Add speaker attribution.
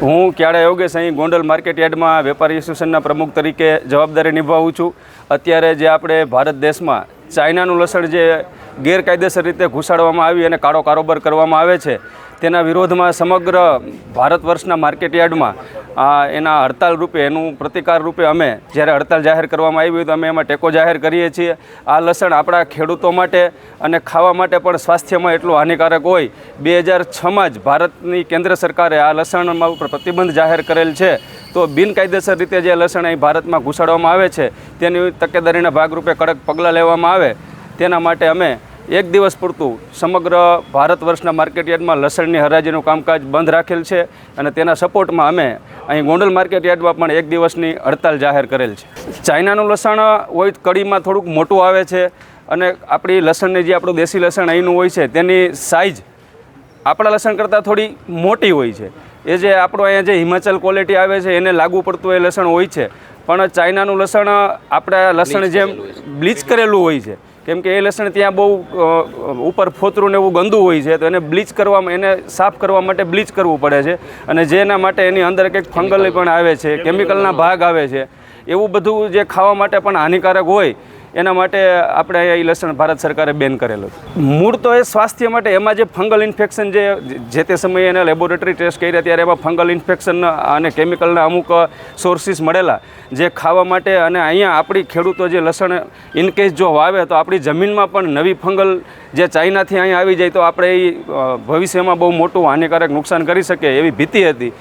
Speaker 1: હું ક્યારે યોગેશ અહીં ગોંડલ માર્કેટ યાર્ડમાં વેપારી એસોસિએશનના પ્રમુખ તરીકે જવાબદારી નિભાવું છું. અત્યારે જે આપણે ભારત દેશમાં ચાઇનાનું લસણ જે ગેરકાયદેસર રીતે ઘુસાડવામાં આવી અને કાળો કારોબાર કરવામાં આવે છે. તેના વિરોધમાં સમગ્ર ભારત વર્ષના માર્કેટ યાર્ડમાં, આ એના હડતાલ રૂપે, એનું પ્રતિકાર રૂપે અમે જ્યારે હડતાલ જાહેર કરવામાં આવી તો અમે એમાં ટેકો જાહેર કરીએ છીએ. આ લસણ આપણા ખેડૂતો માટે અને ખાવા માટે પણ સ્વાસ્થ્યમાં એટલું હાનિકારક હોય. બે હજાર છમાં જ ભારતની કેન્દ્ર સરકારે આ લસણમાં ઉપર પ્રતિબંધ જાહેર કરેલ છે. તો બિનકાયદેસર રીતે જે લસણ અહીં ભારતમાં ઘૂસાડવામાં આવે છે, તેની તકેદારીના ભાગરૂપે કડક પગલાં લેવામાં આવે. તેના માટે અમે એક દિવસ પૂરતું સમગ્ર ભારત વર્ષના માર્કેટ યાર્ડમાં લસણની હરાજીનું કામકાજ બંધ રાખેલ છે અને તેના સપોર્ટમાં અમે અહીં ગોંડલ માર્કેટ યાર્ડમાં પણ એક દિવસની હડતાલ જાહેર કરેલ છે. ચાઇનાનું લસણ હોય કડીમાં થોડુંક મોટું આવે છે અને આપણી લસણની જે આપણું દેશી લસણ અહીંનું હોય છે તેની સાઇઝ આપણા લસણ કરતાં થોડી મોટી હોય છે. એ જે આપણો અહીંયા જે હિમાચલ ક્વોલિટી આવે છે એને લાગુ પડતું એ લસણ હોય છે. પણ ચાઇનાનું લસણ આપણા લસણ જેમ બ્લીચ કરેલું હોય છે. કેમ કે એ લસણ ત્યાં બહુ ઉપર ફોતરું ને એવું ગંદુ હોય છે તો એને બ્લીચ કરવામાં એને સાફ કરવા માટે બ્લીચ કરવું પડે છે. અને જેના માટે એની અંદર કંઈક ફંગલ પણ આવે છે કેમિકલના ભાગ આવે છે. એવું બધું જે ખાવા માટે પણ હાનિકારક હોય એના માટે આપણે ઈ લસણ ભારત સરકારે બેન કરેલું મૂળ તો એ સ્વાસ્થ્ય માટે એમાં જે ફંગલ ઇન્ફેક્શન જે જે તે સમયે એને લેબોરેટરી ટેસ્ટ કર્યા ત્યારે એમાં ફંગલ ઇન્ફેક્શન અને કેમિકલના અમુક સોર્સિસ મળેલા. જે ખાવા માટે અને અહીંયા આપણી ખેડૂતો જે લસણ ઇનકેસ જો વાવે તો આપણી જમીનમાં પણ નવી ફંગલ જે ચાઇનાથી અહીંયા આવી જાય તો આપણે એ ભવિષ્યમાં બહુ મોટું હાનિકારક નુકસાન કરી શકે એવી ભીતિ હતી.